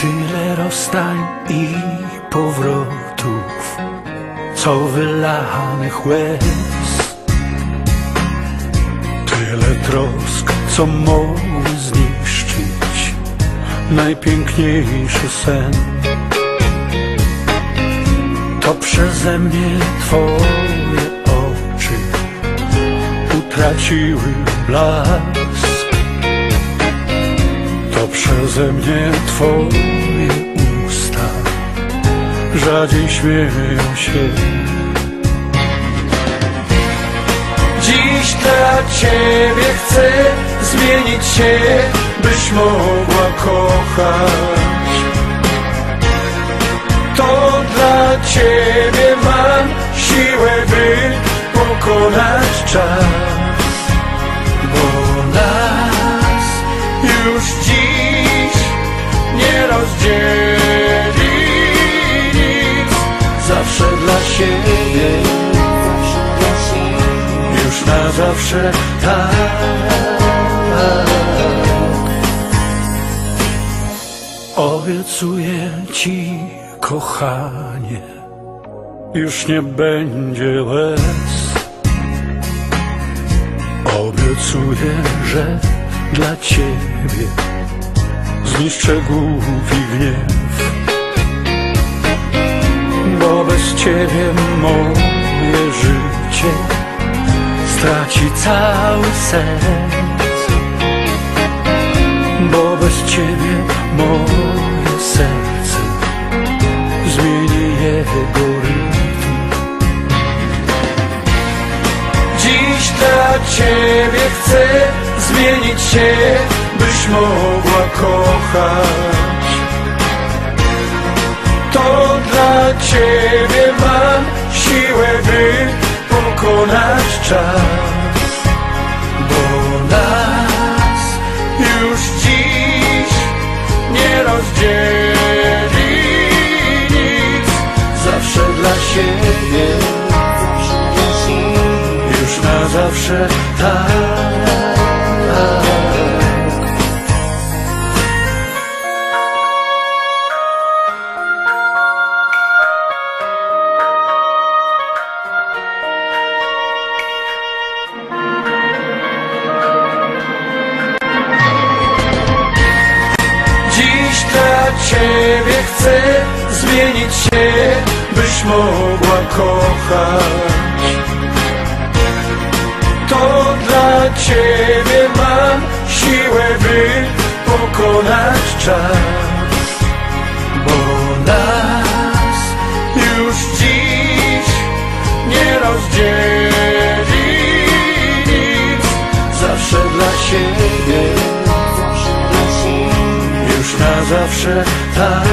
Tyle rozstań i powrotów, co wylanych łez. Tyle trosk, co mogły zniszczyć najpiękniejszy sen. To przeze mnie twoje oczy utraciły blask. Przeze mnie twoje usta rzadziej śmieją się. Dziś dla ciebie chcę zmienić się, byś mogła kochać. To dla ciebie mam siłę, by pokonać czas. Bo nas już dziś nie rozdzieli nic. Zawsze dla siebie, już na zawsze tak. Obiecuję ci, kochanie, już nie będzie łez. Obiecuję, że dla ciebie zniszczę głupi gniew. Bo bez ciebie moje życie straci cały sens. Bo bez ciebie moje serce zmieni jego rytm. Dziś dla ciebie chcę zmienić się, byś mogła kochać. To dla ciebie mam siłę, by pokonać czas. Bo nas już dziś nie rozdzieli nic. Zawsze dla siebie, już na zawsze tak. Ciebie chcę zmienić się, byś mogła kochać. To dla ciebie mam siłę, by pokonać czas. Zawsze tak.